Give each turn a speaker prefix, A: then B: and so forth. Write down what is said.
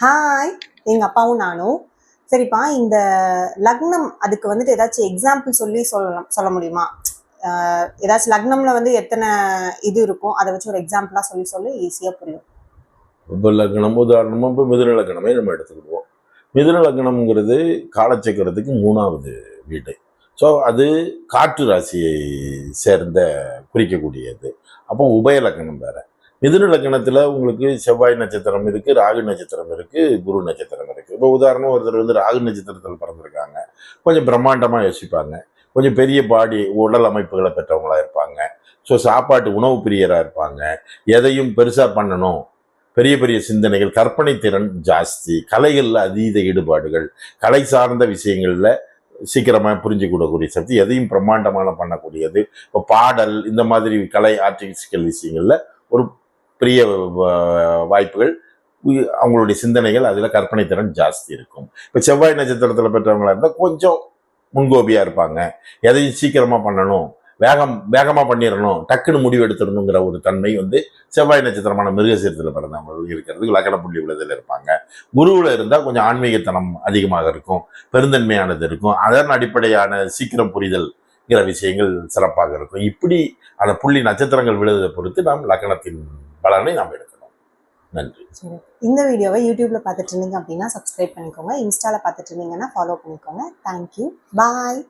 A: Hi எங்கள் அப்பாவும் நானும். சரிப்பா இந்த லக்னம் அதுக்கு வந்துட்டு ஏதாச்சும் எக்ஸாம்பிள் சொல்லி சொல்லலாம் சொல்ல முடியுமா? ஏதாச்சும் லக்னம்ல வந்து எத்தனை இது இருக்கும்? அதை வச்சு ஒரு எக்ஸாம்பிளாக சொல்லி சொல்லி ஈஸியாக புரியும்.
B: இப்போ லக்னம் உதாரணமாக இப்போ மிதுன லக்னமே நம்ம எடுத்துக்கிடுவோம். மிதுன லக்னம்ங்கிறது காலச்சக்கரத்துக்கு மூணாவது வீடு. ஸோ அது காற்று ராசியை சேர்ந்த குறிக்கக்கூடியது. அப்போ உபய லக்னம் வேறு. மிதுன உங்களுக்கு செவ்வாய் நட்சத்திரம் இருக்குது ராகு நட்சத்திரம் இருக்குது குரு நட்சத்திரம் இருக்குது இப்போ உதாரணம் ஒருத்தர் வந்து ராகு நட்சத்திரத்தில் பிறந்திருக்காங்க. கொஞ்சம் பிரம்மாண்டமாக யோசிப்பாங்க. கொஞ்சம் பெரிய பாடி உடல் அமைப்புகளை பெற்றவங்களாக இருப்பாங்க. ஸோ சாப்பாட்டு உணவு பிரியராக இருப்பாங்க. எதையும் பெருசாக பண்ணணும். பெரிய பெரிய சிந்தனைகள் கற்பனை திறன் ஜாஸ்தி. கலைகளில் அதீத ஈடுபாடுகள். கலை சார்ந்த விஷயங்களில் சீக்கிரமாக புரிஞ்சுக்கூடக்கூடிய சக்தி. எதையும் பிரம்மாண்டமான பண்ணக்கூடியது. இப்போ பாடல் இந்த மாதிரி கலை ஆர்டிஃபிஷியல் விஷயங்களில் ஒரு பெரிய வாய்ப்புகள் அவங்களுடைய சிந்தனைகள் அதில் கற்பனை திறன் ஜாஸ்தி இருக்கும். இப்போ செவ்வாய் நட்சத்திரத்தில் பெற்றவங்களா இருந்தால் கொஞ்சம் முன்கோபியாக இருப்பாங்க. எதையும் சீக்கிரமாக பண்ணணும் வேகம் வேகமாக பண்ணிடணும் டக்குன்னு முடிவு எடுத்துடணுங்கிற ஒரு தன்மை வந்து செவ்வாய் நட்சத்திரமான மிருகசீரத்தில் பிறந்தவங்க இருக்கிறது. லக்கண புள்ளி இருப்பாங்க. குருவில் இருந்தால் கொஞ்சம் ஆன்மீகத்தனம் அதிகமாக இருக்கும். பெருந்தன்மையானது இருக்கும். அதன் அடிப்படையான சீக்கிரம் புரிதல்ங்கிற விஷயங்கள் சிறப்பாக இருக்கும். இப்படி அந்த புள்ளி நட்சத்திரங்கள் விழுதை பொறுத்து நாம் லக்கணத்தின் பலனை நாம் எடுக்கணும். நன்றி.
A: இந்த வீடியோவை யூடியூப்ல பார்த்துட்டு இருந்தீங்க அப்படின்னா சப்ஸ்கிரைப் பண்ணிக்கோங்க. இன்ஸ்டால பார்த்துட்டு இருந்தீங்கன்னா ஃபாலோ பண்ணிக்கோங்க. Thank you bye